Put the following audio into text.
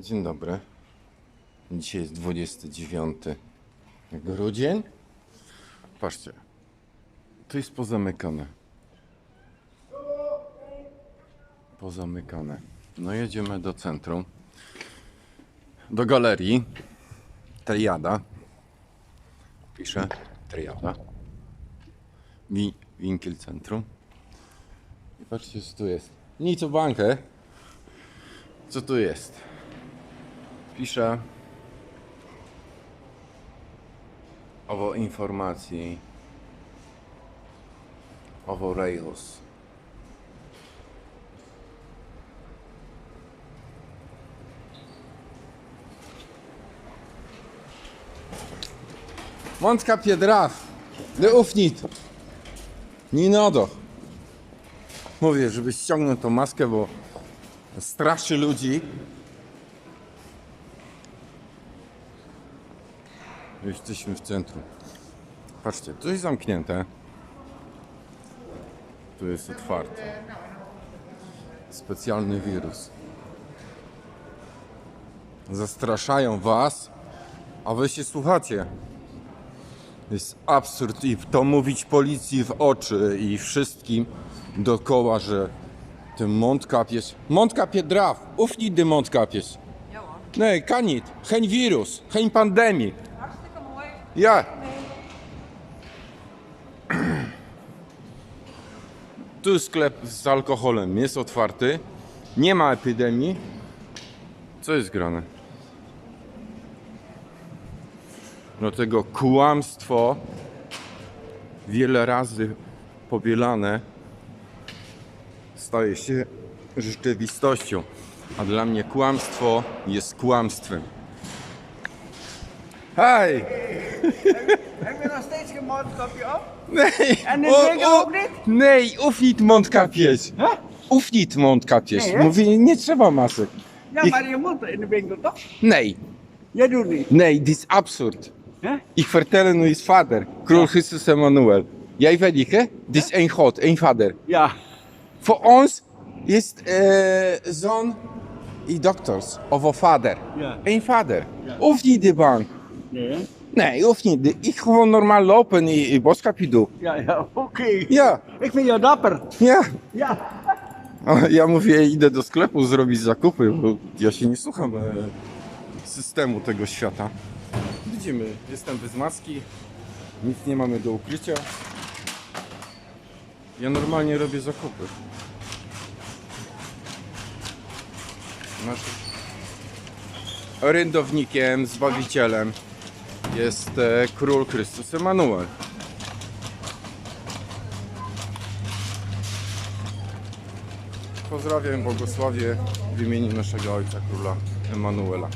Dzień dobry. Dzisiaj jest 29 grudzień. Patrzcie. To jest pozamykane. Pozamykane. No jedziemy do centrum. Do galerii. Triada. Piszę Triada. Wi Winkiel Centrum. I patrzcie co tu jest. Nic o bankę. Co tu jest? Piszę owo informacji owo Rails. Montka Piedraw. Nie ufnit. Nie nodo. Mówię, żeby ściągnąć tą maskę, bo straszy ludzi. Jesteśmy w centrum. Patrzcie, tu jest zamknięte. Tu jest otwarte. Specjalny wirus. Zastraszają was, a wy się słuchacie. Jest absurd i to mówić policji w oczy i wszystkim dookoła, że ten mondkapjes... Mondkapje draw, ufnij de mondkapjes. Ja hoor. Nee, kan niet. Geen virus, Ja. Tu sklep z alkoholem jest otwarty. Nie ma epidemii. Co jest grane? Dlatego kłamstwo wiele razy powielane staje się rzeczywistością. A dla mnie kłamstwo jest kłamstwem. Hej! Heb je nog steeds geen mondkapje op? Nee! En de O, dingen o, ook niet? Nee, of niet mondkapjes. Of niet mondkapjes. Nee, hè? Mówię, nie trzeba masek. Ja, Ik- maar je moet in de winkel toch? Nee, Jij doet niet. nee, dit is absurd. Ik vertel nu is vader, król Christus Emmanuel. Jij weet niet, hè? Dit is één God, één vader. Ja. Voor ons is zoon i dokters, of een vader. Ja. Eén vader. Ja. Of niet de baan. Nee, hè? Nee, hoeft niet. Ik gewoon normaal lopen en een boodschapje doe. Ja, ja, oké. Ja, Ik vind jou dapper. ja. Ja. Ja mówię, idę do sklepu zrobić zakupy, bo ja się nie słucham e, systemu tego świata. Widzimy, jestem bez maski, nic nie mamy do ukrycia. Ja normalnie robię zakupy. Nasz orędownikiem, zbawicielem jest e, król Chrystus Emanuel. Pozdrawiam, błogosławię w imieniu naszego Ojca Króla Emanuela.